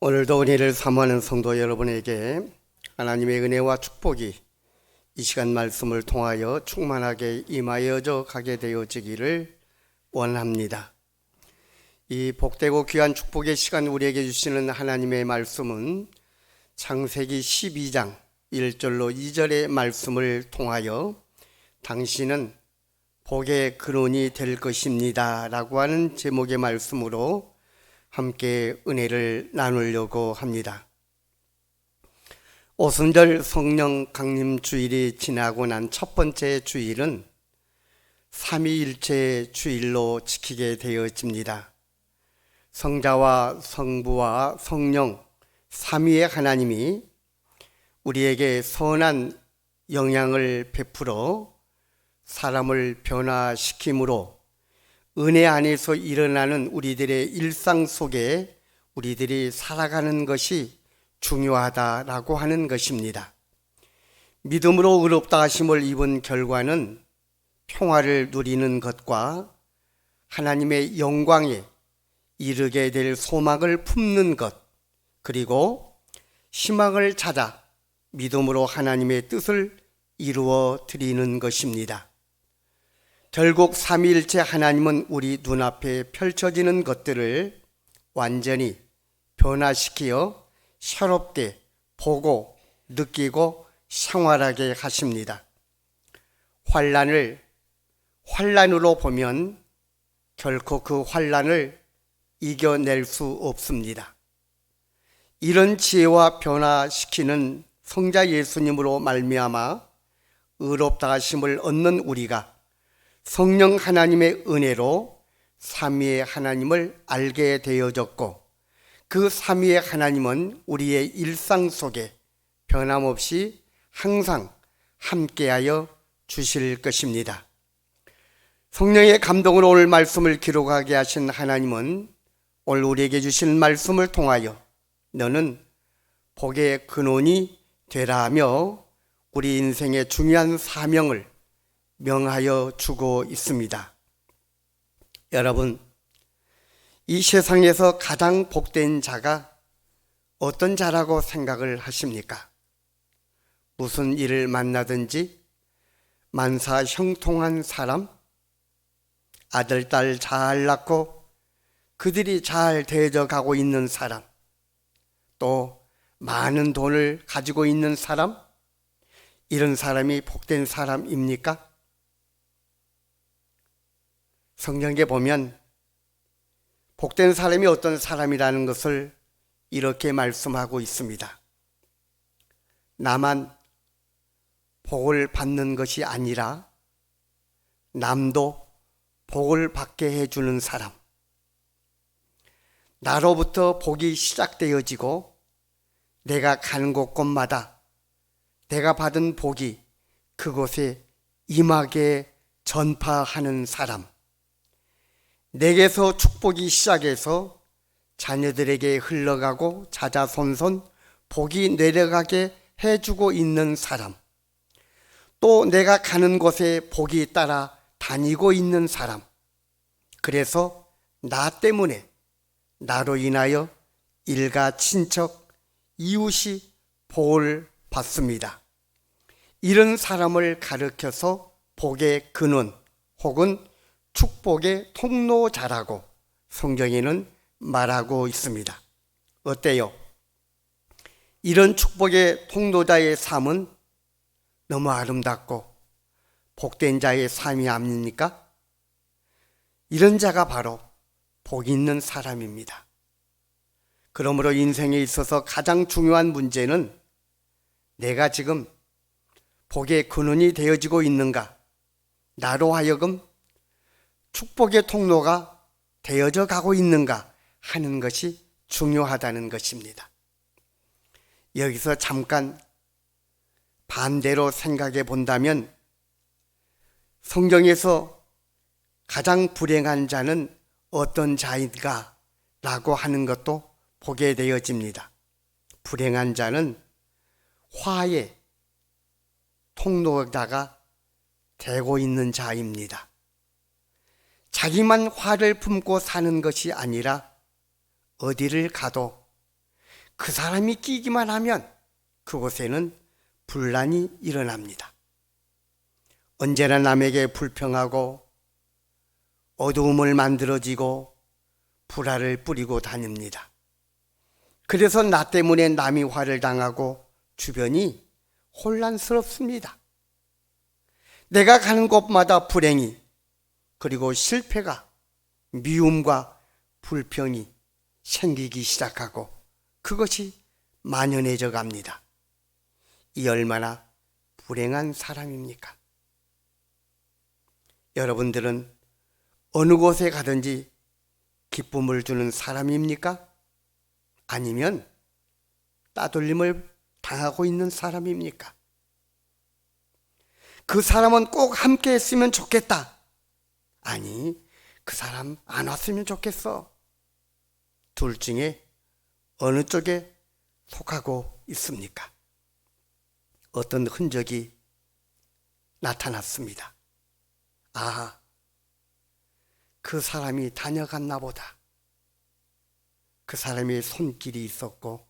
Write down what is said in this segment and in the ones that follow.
오늘도 은혜를 사모하는 성도 여러분에게 하나님의 은혜와 축복이 이 시간 말씀을 통하여 충만하게 임하여져 가게 되어지기를 원합니다. 이 복되고 귀한 축복의 시간 우리에게 주시는 하나님의 말씀은 창세기 12장 1절로 2절의 말씀을 통하여 당신은 복의 근원이 될 것입니다. 라고 하는 제목의 말씀으로 함께 은혜를 나누려고 합니다. 오순절 성령 강림 주일이 지나고 난 첫 번째 주일은 삼위일체 주일로 지키게 되어집니다. 성자와 성부와 성령 삼위의 하나님이 우리에게 선한 영향을 베풀어 사람을 변화시키므로 은혜 안에서 일어나는 우리들의 일상 속에 우리들이 살아가는 것이 중요하다라고 하는 것입니다. 믿음으로 의롭다 하심을 입은 결과는 평화를 누리는 것과 하나님의 영광에 이르게 될 소망을 품는 것, 그리고 희망을 찾아 믿음으로 하나님의 뜻을 이루어 드리는 것입니다. 결국 삼위일체 하나님은 우리 눈앞에 펼쳐지는 것들을 완전히 변화시키어 새롭게 보고 느끼고 생활하게 하십니다. 환란을 환란으로 보면 결코 그 환란을 이겨낼 수 없습니다. 이런 지혜와 변화시키는 성자 예수님으로 말미암아 의롭다 하심을 얻는 우리가 성령 하나님의 은혜로 삼위의 하나님을 알게 되어졌고 그 삼위의 하나님은 우리의 일상 속에 변함없이 항상 함께하여 주실 것입니다. 성령의 감동으로 오늘 말씀을 기록하게 하신 하나님은 오늘 우리에게 주신 말씀을 통하여 너는 복의 근원이 되라 하며 우리 인생의 중요한 사명을 명하여 주고 있습니다. 여러분, 이 세상에서 가장 복된 자가 어떤 자라고 생각을 하십니까? 무슨 일을 만나든지 만사 형통한 사람, 아들, 딸 잘 낳고 그들이 잘 되어져 가고 있는 사람, 또 많은 돈을 가지고 있는 사람, 이런 사람이 복된 사람입니까? 성경에 보면 복된 사람이 어떤 사람이라는 것을 이렇게 말씀하고 있습니다. 나만 복을 받는 것이 아니라 남도 복을 받게 해주는 사람. 나로부터 복이 시작되어지고 내가 가는 곳곳마다 내가 받은 복이 그곳에 임하게 전파하는 사람. 내게서 축복이 시작해서 자녀들에게 흘러가고 자자손손 복이 내려가게 해주고 있는 사람. 또 내가 가는 곳에 복이 따라 다니고 있는 사람. 그래서 나 때문에 나로 인하여 일가 친척, 이웃이 복을 받습니다. 이런 사람을 가르켜서 복의 근원 혹은 축복의 통로자라고 성경에는 말하고 있습니다. 어때요? 이런 축복의 통로자의 삶은 너무 아름답고 복된 자의 삶이 아닙니까? 이런 자가 바로 복 있는 사람입니다. 그러므로 인생에 있어서 가장 중요한 문제는 내가 지금 복의 근원이 되어지고 있는가? 나로 하여금 축복의 통로가 되어져 가고 있는가 하는 것이 중요하다는 것입니다. 여기서 잠깐 반대로 생각해 본다면 성경에서 가장 불행한 자는 어떤 자인가 라고 하는 것도 보게 되어집니다. 불행한 자는 화의 통로자가 되고 있는 자입니다. 자기만 화를 품고 사는 것이 아니라 어디를 가도 그 사람이 끼기만 하면 그곳에는 분란이 일어납니다. 언제나 남에게 불평하고 어두움을 만들어지고 불화를 뿌리고 다닙니다. 그래서 나 때문에 남이 화를 당하고 주변이 혼란스럽습니다. 내가 가는 곳마다 불행이 그리고 실패가 미움과 불평이 생기기 시작하고 그것이 만연해져 갑니다. 이 얼마나 불행한 사람입니까? 여러분들은 어느 곳에 가든지 기쁨을 주는 사람입니까? 아니면 따돌림을 당하고 있는 사람입니까? 그 사람은 꼭 함께 했으면 좋겠다. 아니, 그 사람 안 왔으면 좋겠어. 둘 중에 어느 쪽에 속하고 있습니까? 어떤 흔적이 나타났습니다. 아, 그 사람이 다녀갔나 보다. 그 사람의 손길이 있었고,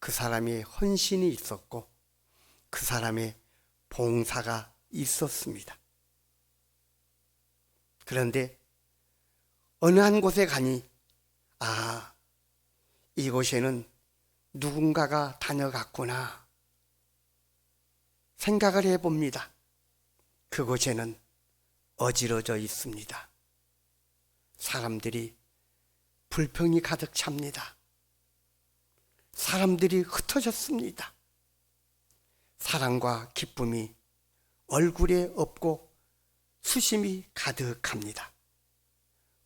그 사람의 헌신이 있었고, 그 사람의 봉사가 있었습니다. 그런데 어느 한 곳에 가니, 아, 이곳에는 누군가가 다녀갔구나. 생각을 해봅니다. 그곳에는 어지러져 있습니다. 사람들이 불평이 가득 찹니다. 사람들이 흩어졌습니다. 사랑과 기쁨이 얼굴에 없고 수심이 가득합니다.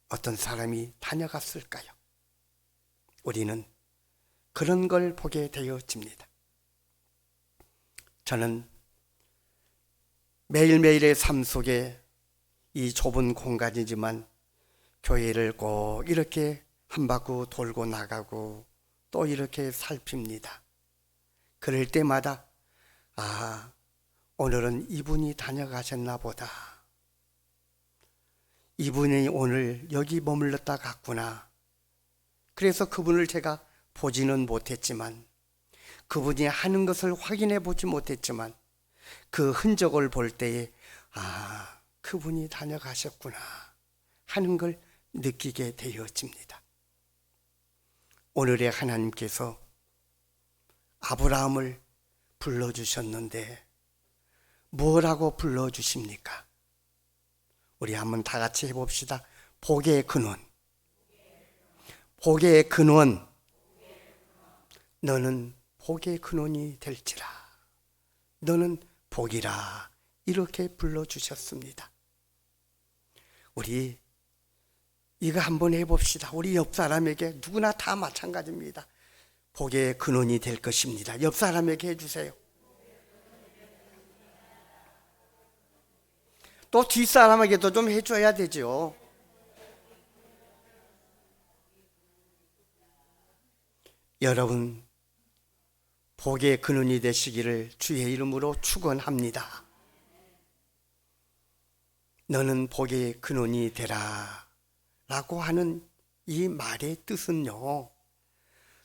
어떤 사람이 다녀갔을까요? 우리는 그런 걸 보게 되어집니다. 저는 매일매일의 삶 속에 이 좁은 공간이지만 교회를 꼭 이렇게 한 바퀴 돌고 나가고 또 이렇게 살핍니다. 그럴 때마다 아, 오늘은 이분이 다녀가셨나 보다. 이분이 오늘 여기 머물렀다 갔구나. 그래서 그분을 제가 보지는 못했지만 그분이 하는 것을 확인해 보지 못했지만 그 흔적을 볼 때에 아, 그분이 다녀가셨구나 하는 걸 느끼게 되어집니다. 오늘의 하나님께서 아브라함을 불러주셨는데 뭐라고 불러주십니까? 우리 한번 다 같이 해봅시다. 복의 근원. 복의 근원. 너는 복의 근원이 될지라. 너는 복이라. 이렇게 불러주셨습니다. 우리 이거 한번 해봅시다. 우리 옆 사람에게 누구나 다 마찬가지입니다. 복의 근원이 될 것입니다. 옆 사람에게 해주세요. 또 뒷사람에게도 좀 해줘야 되죠. 여러분, 복의 근원이 되시기를 주의 이름으로 축원합니다. 너는 복의 근원이 되라. 라고 하는 이 말의 뜻은요,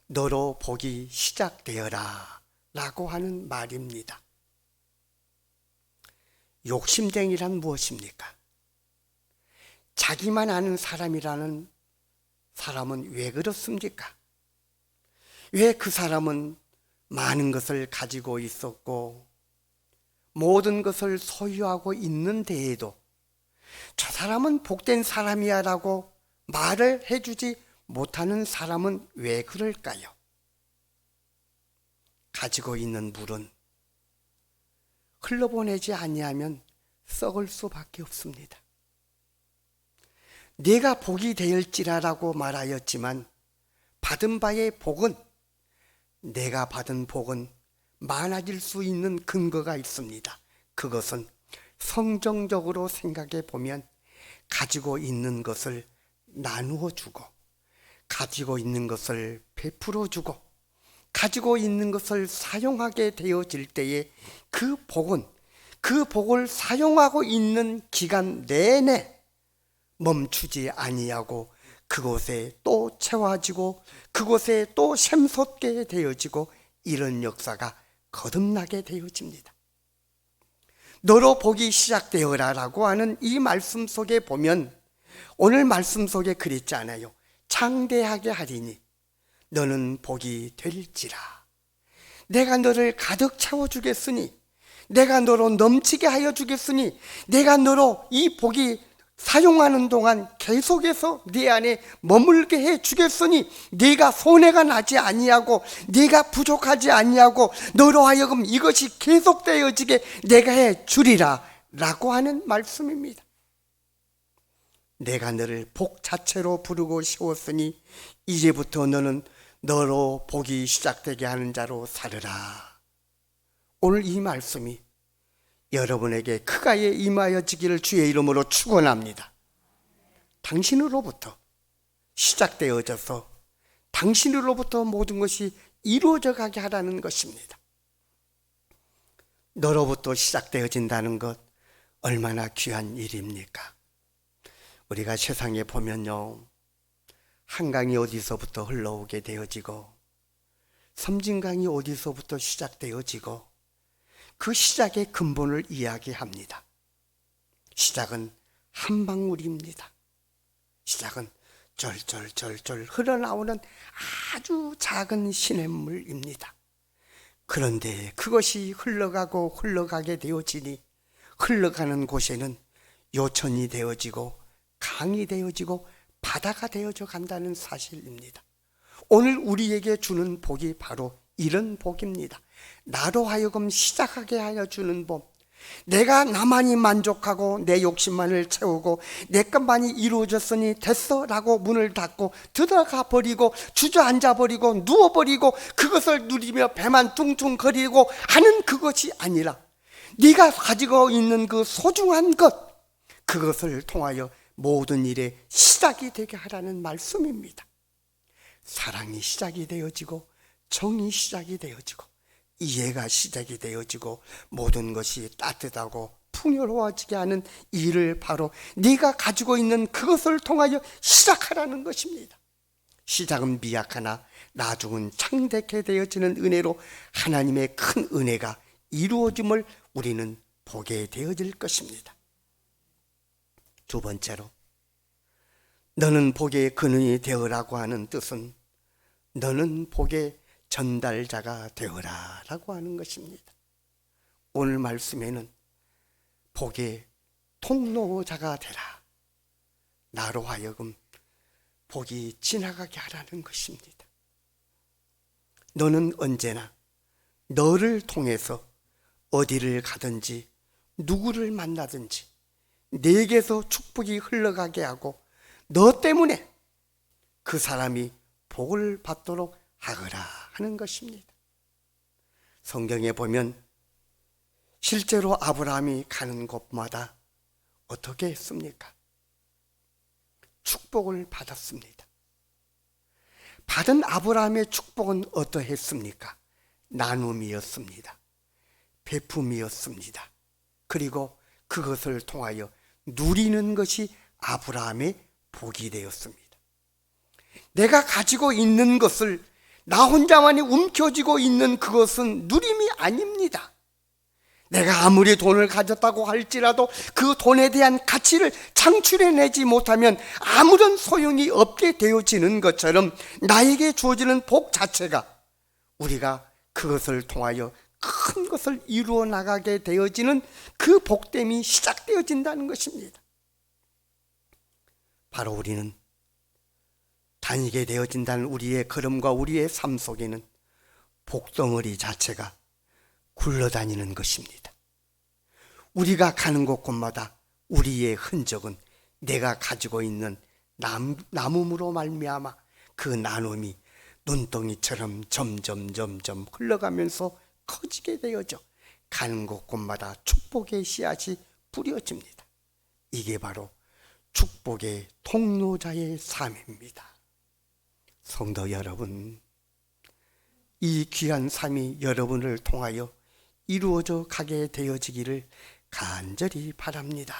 너로 복이 시작되어라. 라고 하는 말입니다. 욕심쟁이란 무엇입니까? 자기만 아는 사람이라는 사람은 왜 그렇습니까? 왜 그 사람은 많은 것을 가지고 있었고 모든 것을 소유하고 있는 데에도 저 사람은 복된 사람이야 라고 말을 해주지 못하는 사람은 왜 그럴까요? 가지고 있는 물은 흘러보내지 아니하면 썩을 수밖에 없습니다. 내가 복이 되을지라라고 말하였지만 받은 바의 복은 내가 받은 복은 많아질 수 있는 근거가 있습니다. 그것은 성정적으로 생각해 보면 가지고 있는 것을 나누어 주고 가지고 있는 것을 베풀어 주고 가지고 있는 것을 사용하게 되어질 때에 그 복은 그 복을 사용하고 있는 기간 내내 멈추지 아니하고 그곳에 또 채워지고 그곳에 또 샘솟게 되어지고 이런 역사가 거듭나게 되어집니다. 너로 복이 시작되어라 라고 하는 이 말씀 속에 보면 오늘 말씀 속에 그랬지 않아요. 창대하게 하리니 너는 복이 될지라. 내가 너를 가득 채워 주겠으니 내가 너로 넘치게 하여 주겠으니 내가 너로 이 복이 사용하는 동안 계속해서 네 안에 머물게 해 주겠으니 네가 손해가 나지 아니하고 네가 부족하지 아니하고 너로 하여금 이것이 계속되어지게 내가 해 주리라 라고 하는 말씀입니다. 내가 너를 복 자체로 부르고 세웠으니 이제부터 너는 너로 복이 시작되게 하는 자로 살으라. 오늘 이 말씀이 여러분에게 크가에 임하여지기를 주의 이름으로 축원합니다. 당신으로부터 시작되어져서 당신으로부터 모든 것이 이루어져 가게 하라는 것입니다. 너로부터 시작되어진다는 것 얼마나 귀한 일입니까? 우리가 세상에 보면요. 한강이 어디서부터 흘러오게 되어지고 섬진강이 어디서부터 시작되어지고 그 시작의 근본을 이야기합니다. 시작은 한 방울입니다. 시작은 절절절절 흘러나오는 아주 작은 시냇물입니다. 그런데 그것이 흘러가고 흘러가게 되어지니 흘러가는 곳에는 요천이 되어지고 강이 되어지고 바다가 되어져 간다는 사실입니다. 오늘 우리에게 주는 복이 바로 이런 복입니다. 나로 하여금 시작하게 하여 주는 법. 내가 나만이 만족하고 내 욕심만을 채우고 내 것만이 이루어졌으니 됐어 라고 문을 닫고 들어가 버리고 주저앉아 버리고 누워 버리고 그것을 누리며 배만 퉁퉁거리고 하는 그것이 아니라 네가 가지고 있는 그 소중한 것 그것을 통하여 모든 일의 시작이 되게 하라는 말씀입니다. 사랑이 시작이 되어지고 정이 시작이 되어지고 이해가 시작이 되어지고 모든 것이 따뜻하고 풍요로워지게 하는 일을 바로 네가 가지고 있는 그것을 통하여 시작하라는 것입니다. 시작은 미약하나 나중은 창대케 되어지는 은혜로 하나님의 큰 은혜가 이루어짐을 우리는 보게 되어질 것입니다. 두 번째로 너는 복의 근원이 되어라고 하는 뜻은 너는 복의 전달자가 되어라 라고 하는 것입니다. 오늘 말씀에는 복의 통로자가 되라. 나로 하여금 복이 지나가게 하라는 것입니다. 너는 언제나 너를 통해서 어디를 가든지 누구를 만나든지 내게서 축복이 흘러가게 하고 너 때문에 그 사람이 복을 받도록 하거라 하는 것입니다. 성경에 보면 실제로 아브라함이 가는 곳마다 어떻게 했습니까? 축복을 받았습니다. 받은 아브라함의 축복은 어떠했습니까? 나눔이었습니다. 베품이었습니다. 그리고 그것을 통하여 누리는 것이 아브라함의 복이 되었습니다. 내가 가지고 있는 것을 나 혼자만이 움켜쥐고 있는 그것은 누림이 아닙니다. 내가 아무리 돈을 가졌다고 할지라도 그 돈에 대한 가치를 창출해내지 못하면 아무런 소용이 없게 되어지는 것처럼 나에게 주어지는 복 자체가 우리가 그것을 통하여 큰 것을 이루어 나가게 되어지는 그 복됨이 시작되어진다는 것입니다. 바로 우리는 다니게 되어진다는 우리의 걸음과 우리의 삶 속에는 복덩어리 자체가 굴러다니는 것입니다. 우리가 가는 곳곳마다 우리의 흔적은 내가 가지고 있는 남, 나눔으로 말미암아 그 나눔이 눈덩이처럼 점점 점점 흘러가면서 커지게 되어져 가는 곳곳마다 축복의 씨앗이 뿌려집니다. 이게 바로 축복의 통로자의 삶입니다. 성도 여러분, 이 귀한 삶이 여러분을 통하여 이루어져 가게 되어지기를 간절히 바랍니다.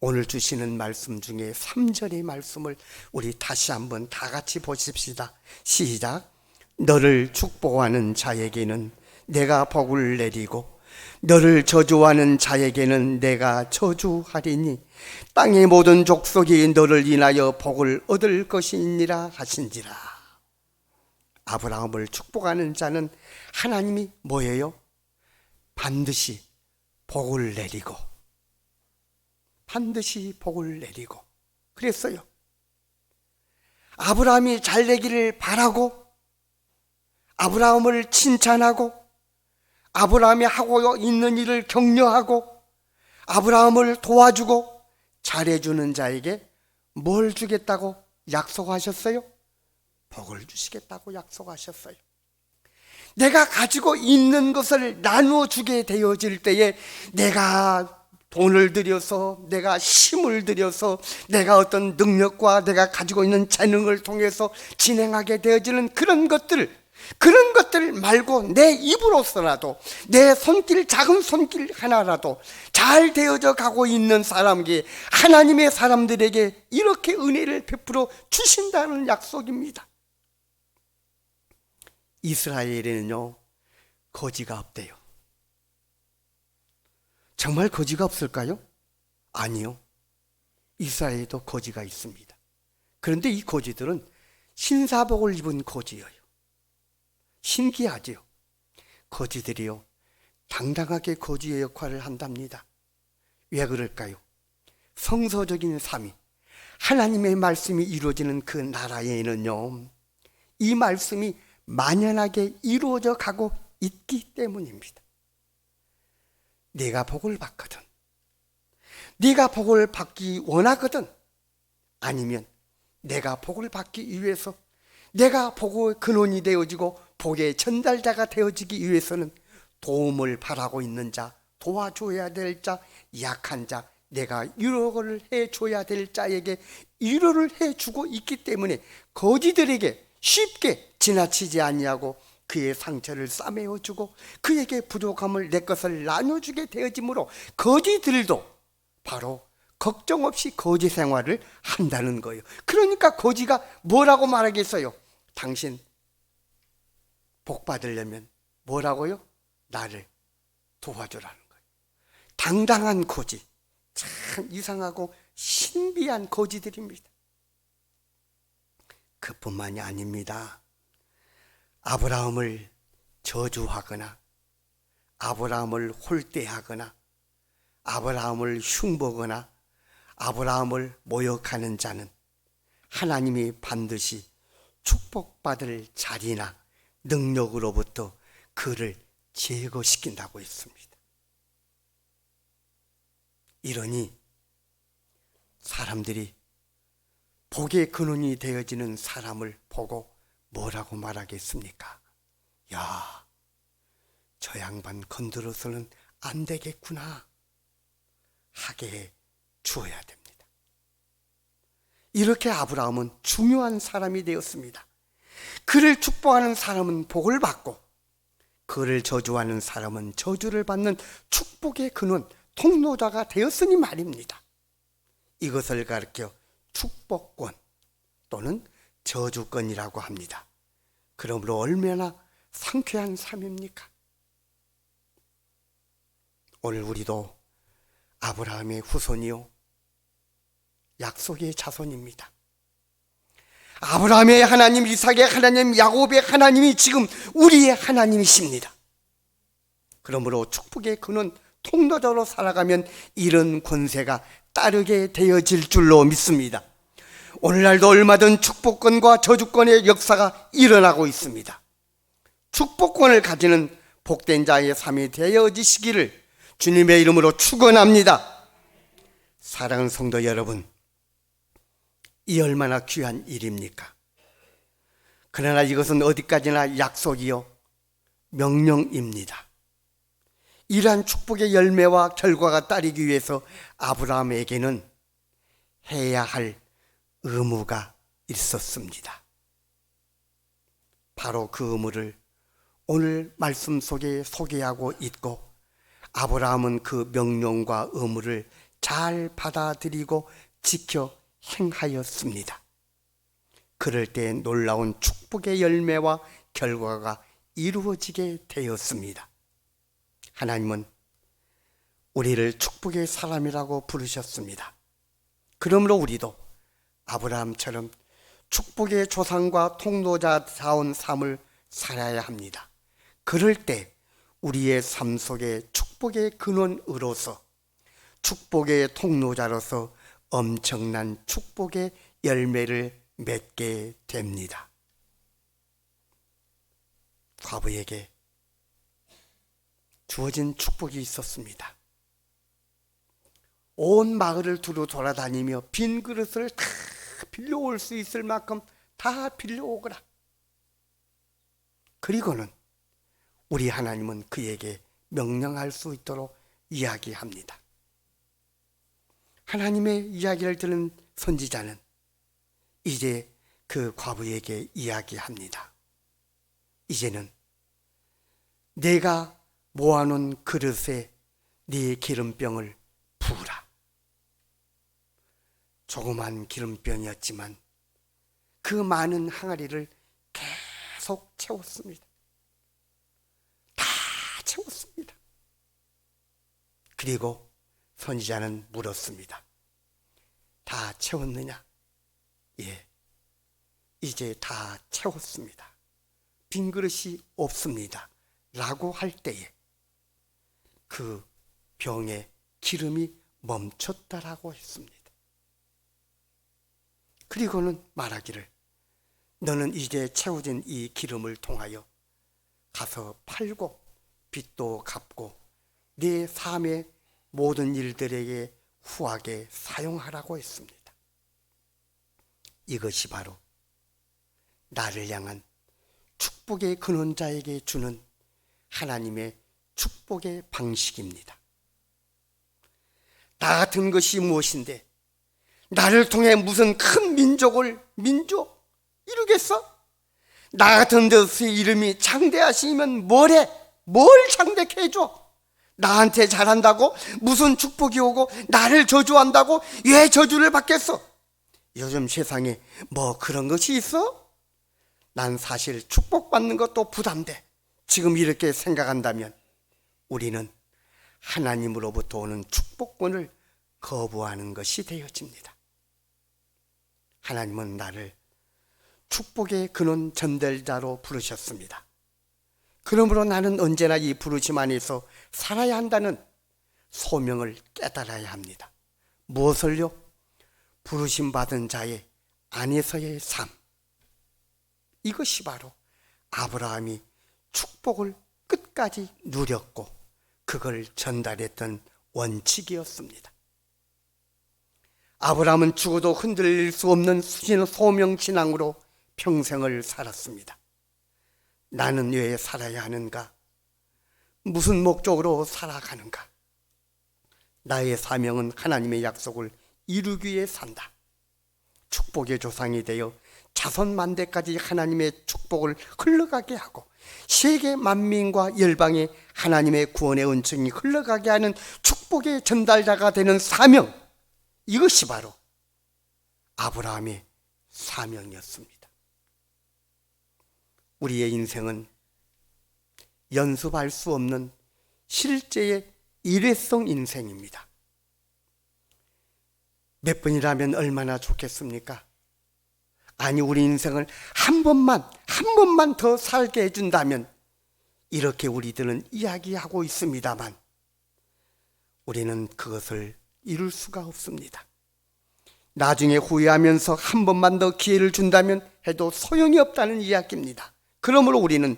오늘 주시는 말씀 중에 3절의 말씀을 우리 다시 한번 다 같이 보십시다. 시작. 너를 축복하는 자에게는 내가 복을 내리고 너를 저주하는 자에게는 내가 저주하리니 땅의 모든 족속이 너를 인하여 복을 얻을 것이니라 하신지라. 아브라함을 축복하는 자는 하나님이 뭐예요? 반드시 복을 내리고 반드시 복을 내리고 그랬어요. 아브라함이 잘 되기를 바라고 아브라함을 칭찬하고 아브라함이 하고 있는 일을 격려하고 아브라함을 도와주고 잘해주는 자에게 뭘 주겠다고 약속하셨어요? 복을 주시겠다고 약속하셨어요. 내가 가지고 있는 것을 나누어 주게 되어질 때에 내가 돈을 들여서 내가 힘을 들여서 내가 어떤 능력과 내가 가지고 있는 재능을 통해서 진행하게 되어지는 그런 것들 그런 것들 말고 내 입으로서라도 내 손길 작은 손길 하나라도 잘 되어져 가고 있는 사람에게 하나님의 사람들에게 이렇게 은혜를 베풀어 주신다는 약속입니다. 이스라엘에는요 거지가 없대요. 정말 거지가 없을까요? 아니요. 이스라엘에도 거지가 있습니다. 그런데 이 거지들은 신사복을 입은 거지예요. 신기하지요. 거지들이요. 당당하게 거지의 역할을 한답니다. 왜 그럴까요? 성서적인 삶이 하나님의 말씀이 이루어지는 그 나라에는요. 이 말씀이 만연하게 이루어져 가고 있기 때문입니다. 네가 복을 받거든. 네가 복을 받기 원하거든. 아니면 내가 복을 받기 위해서 내가 복의 근원이 되어지고 복의 전달자가 되어지기 위해서는 도움을 바라고 있는 자, 도와줘야 될 자, 약한 자, 내가 위로를 해줘야 될 자에게 위로를 해주고 있기 때문에 거지들에게 쉽게 지나치지 아니하고 그의 상처를 싸매어주고 그에게 부족함을 내 것을 나눠주게 되어지므로 거지들도 바로 걱정 없이 거지 생활을 한다는 거예요. 그러니까 거지가 뭐라고 말하겠어요? 당신 복 받으려면 뭐라고요? 나를 도와주라는 거예요. 당당한 거지. 참 이상하고 신비한 거지들입니다. 그뿐만이 아닙니다. 아브라함을 저주하거나 아브라함을 홀대하거나 아브라함을 흉보거나 아브라함을 모욕하는 자는 하나님이 반드시 축복받을 자리나 능력으로부터 그를 제거시킨다고 했습니다. 이러니 사람들이 복의 근원이 되어지는 사람을 보고 뭐라고 말하겠습니까? 야, 저 양반 건드려서는 안 되겠구나. 하게 해 주어야 됩니다. 이렇게 아브라함은 중요한 사람이 되었습니다. 그를 축복하는 사람은 복을 받고, 그를 저주하는 사람은 저주를 받는 축복의 근원, 통로자가 되었으니 말입니다. 이것을 가르쳐 축복권 또는 저주권이라고 합니다. 그러므로 얼마나 상쾌한 삶입니까? 오늘 우리도 아브라함의 후손이요. 약속의 자손입니다. 아브라함의 하나님, 이삭의 하나님, 야곱의 하나님이 지금 우리의 하나님이십니다. 그러므로 축복의 그는 통로자로 살아가면 이런 권세가 따르게 되어질 줄로 믿습니다. 오늘날도 얼마든 축복권과 저주권의 역사가 일어나고 있습니다. 축복권을 가지는 복된 자의 삶이 되어지시기를 주님의 이름으로 축원합니다. 사랑하는 성도 여러분, 이 얼마나 귀한 일입니까? 그러나 이것은 어디까지나 약속이요 명령입니다. 이러한 축복의 열매와 결과가 따르기 위해서 아브라함에게는 해야 할 의무가 있었습니다. 바로 그 의무를 오늘 말씀 속에 소개하고 있고 아브라함은 그 명령과 의무를 잘 받아들이고 지켜 행하였습니다. 그럴 때 놀라운 축복의 열매와 결과가 이루어지게 되었습니다. 하나님은 우리를 축복의 사람이라고 부르셨습니다. 그러므로 우리도 아브라함처럼 축복의 조상과 통로자다운 삶을 살아야 합니다. 그럴 때 우리의 삶 속에 축복의 근원으로서 축복의 통로자로서 엄청난 축복의 열매를 맺게 됩니다. 과부에게 주어진 축복이 있었습니다. 온 마을을 두루 돌아다니며 빈 그릇을 다 빌려올 수 있을 만큼 다 빌려오거라. 그리고는 우리 하나님은 그에게 명령할 수 있도록 이야기합니다. 하나님의 이야기를 들은 선지자는 이제 그 과부에게 이야기합니다. 이제는 내가 모아놓은 그릇에 네 기름병을 부으라. 조그만 기름병이었지만 그 많은 항아리를 계속 채웠습니다. 다 채웠습니다. 그리고 선지자는 물었습니다. 다 채웠느냐? 예. 이제 다 채웠습니다. 빈 그릇이 없습니다. 라고 할 때에 그 병에 기름이 멈췄다라고 했습니다. 그리고는 말하기를 너는 이제 채워진 이 기름을 통하여 가서 팔고 빚도 갚고 네 삶의 모든 일들에게 후하게 사용하라고 했습니다. 이것이 바로 나를 향한 축복의 근원자에게 주는 하나님의 축복의 방식입니다. 나 같은 것이 무엇인데 나를 통해 무슨 큰 민족을 민족 이루겠어? 나 같은 것의 이름이 창대하시면 뭐래? 뭘 창대케 해줘? 나한테 잘한다고 무슨 축복이 오고 나를 저주한다고 왜 저주를 받겠어? 요즘 세상에 뭐 그런 것이 있어? 난 사실 축복받는 것도 부담돼. 지금 이렇게 생각한다면 우리는 하나님으로부터 오는 축복권을 거부하는 것이 되어집니다. 하나님은 나를 축복의 근원 전달자로 부르셨습니다. 그러므로 나는 언제나 이 부르심 안에서 살아야 한다는 소명을 깨달아야 합니다. 무엇을요? 부르심 받은 자의 안에서의 삶. 이것이 바로 아브라함이 축복을 끝까지 누렸고 그걸 전달했던 원칙이었습니다. 아브라함은 죽어도 흔들릴 수 없는 수신 소명 신앙으로 평생을 살았습니다. 나는 왜 살아야 하는가? 무슨 목적으로 살아가는가? 나의 사명은 하나님의 약속을 이루기 위해 산다. 축복의 조상이 되어 자손 만대까지 하나님의 축복을 흘러가게 하고 세계 만민과 열방에 하나님의 구원의 은총이 흘러가게 하는 축복의 전달자가 되는 사명 이것이 바로 아브라함의 사명이었습니다. 우리의 인생은 연습할 수 없는 실제의 일회성 인생입니다. 몇 번이라면 얼마나 좋겠습니까? 아니, 우리 인생을 한 번만, 한 번만 더 살게 해준다면 이렇게 우리들은 이야기하고 있습니다만 우리는 그것을 이룰 수가 없습니다. 나중에 후회하면서 한 번만 더 기회를 준다면 해도 소용이 없다는 이야기입니다. 그러므로 우리는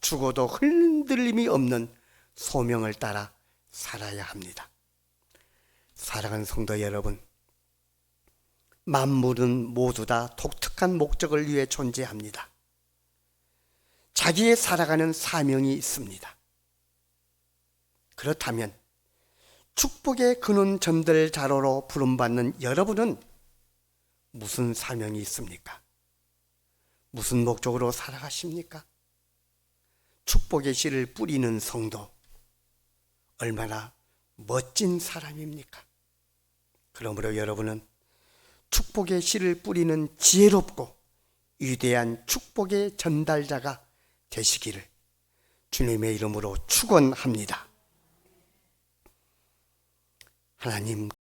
죽어도 흔들림이 없는 소명을 따라 살아야 합니다. 사랑하는 성도 여러분, 만물은 모두 다 독특한 목적을 위해 존재합니다. 자기의 살아가는 사명이 있습니다. 그렇다면 축복의 근원 전달 자로로 부름받는 여러분은 무슨 사명이 있습니까? 무슨 목적으로 살아가십니까? 축복의 씨를 뿌리는 성도 얼마나 멋진 사람입니까? 그러므로 여러분은 축복의 씨를 뿌리는 지혜롭고 위대한 축복의 전달자가 되시기를 주님의 이름으로 축원합니다. 하나님